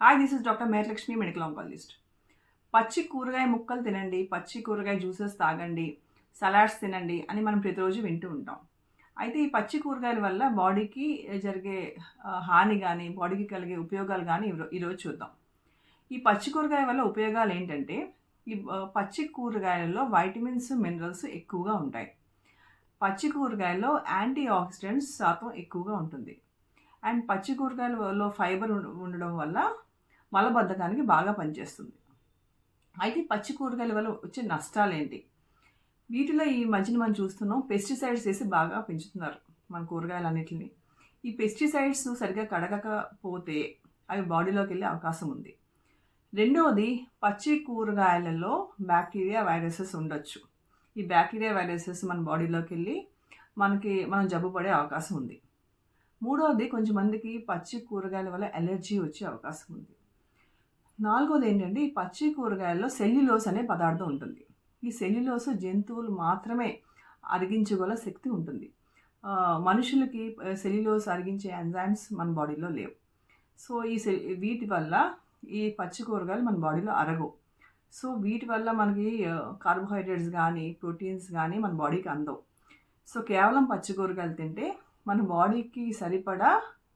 Hi this is doctor Meralakshmi medical oncologist పచ్చి కూరగాయ ముక్కలు తినండి పచ్చి కూరగాయ జ్యూసెస్ తాగండి సలాడ్స్ తినండి అని మనం ప్రతిరోజు వింటూ ఉంటాం. అయితే ఈ పచ్చి కూరగాయల వల్ల బాడీకి జరిగే హాని కానీ బాడీకి కలిగే ఉపయోగాలు కానీ ఈరోజు చూద్దాం. ఈ పచ్చి కూరగాయ వల్ల ఉపయోగాలు ఏంటంటే ఈ పచ్చి కూరగాయలలో వైటమిన్స్ మినరల్స్ ఎక్కువగా ఉంటాయి. పచ్చి కూరగాయల్లో యాంటీ ఆక్సిడెంట్స్ శాతం ఎక్కువగా ఉంటుంది. అండ్ పచ్చి కూరగాయలలో ఫైబర్ ఉండడం వల్ల మలబద్ధకానికి బాగా పనిచేస్తుంది. అయితే పచ్చి కూరగాయల వల్ల వచ్చే నష్టాలు ఏంటి వీటిలో ఈ మధ్యన మనం చూస్తున్నాం పెస్టిసైడ్స్ వేసి బాగా పెంచుతున్నారు మన కూరగాయలన్నిటిని. ఈ పెస్టిసైడ్స్ సరిగ్గా కడగకపోతే అవి బాడీలోకి వెళ్ళే అవకాశం ఉంది. రెండవది పచ్చి కూరగాయలలో బ్యాక్టీరియా వైరసెస్ ఉండొచ్చు. ఈ బ్యాక్టీరియా వైరసెస్ మన బాడీలోకి వెళ్ళి మనకి మనం జబ్బు పడే అవకాశం ఉంది. మూడవది కొంచెం మందికి పచ్చి కూరగాయల వల్ల ఎలర్జీ వచ్చే అవకాశం ఉంది. నాలుగోది ఏంటంటే ఈ పచ్చి కూరగాయల్లో సెల్యులోస్ అనే పదార్థం ఉంటుంది. ఈ సెల్యులోస్ జంతువులు మాత్రమే అరిగించగల శక్తి ఉంటుంది. మనుషులకి సెల్యులోస్ అరిగించే ఎంజైమ్స్ మన బాడీలో లేవు. సో ఈ సె వీటి వల్ల ఈ పచ్చి కూరగాయలు మన బాడీలో అరగవు. సో వీటి వల్ల మనకి కార్బోహైడ్రేట్స్ కానీ ప్రోటీన్స్ కానీ మన బాడీకి అందవు. సో కేవలం పచ్చి కూరగాయలు తింటే మన బాడీకి సరిపడా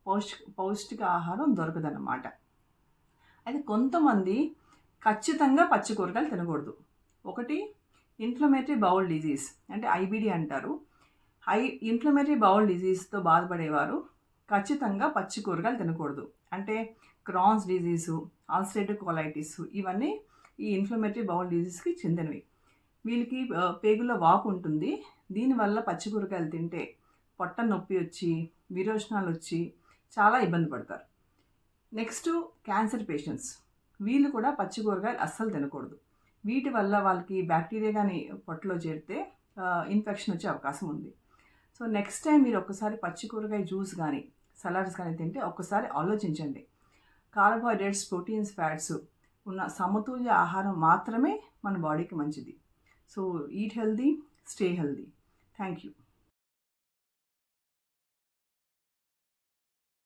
పౌష్టి పౌష్టిక ఆహారం దొరకదన్నమాట. అయితే కొంతమంది ఖచ్చితంగా పచ్చి కూరగాయలు తినకూడదు. ఒకటి ఇన్ఫ్లమేటరీ బౌల్ డిజీజ్ అంటే ఐబిడి అంటారు. ఐ ఇన్ఫ్లమేటరీ బౌల్ డిజీజ్తో బాధపడేవారు ఖచ్చితంగా పచ్చి కూరగాయలు తినకూడదు. అంటే క్రాన్స్ డిజీజు ఆల్స్టేటివ్ కొలైటిస్ ఇవన్నీ ఈ ఇన్ఫ్లమేటరీ బౌల్ డిజీజ్కి చెందినవి. వీళ్ళకి పేగుల్లో వాపు ఉంటుంది. దీనివల్ల పచ్చి కూరగాయలు తింటే పొట్ట నొప్పి వచ్చి విరోచనాలు వచ్చి చాలా ఇబ్బంది పడతారు. Next cancer patients. వీళ్ళు కూడా పచ్చి కూరగాయలు అస్సలు తినకూడదు. వీటి వల్ల వాళ్ళకి బ్యాక్టీరియా కానీ పొట్టలో చేరితే ఇన్ఫెక్షన్ వచ్చే అవకాశం ఉంది. సో నెక్స్ట్ టైం మీరు ఒక్కసారి పచ్చి కూరగాయ జ్యూస్ కానీ సలాడ్స్ కానీ తింటే ఒక్కసారి ఆలోచించండి. కార్బోహైడ్రేట్స్ ప్రోటీన్స్ ఫ్యాట్స్ ఉన్న సమతుల్య ఆహారం మాత్రమే మన బాడీకి మంచిది. So eat healthy stay healthy. Thank you.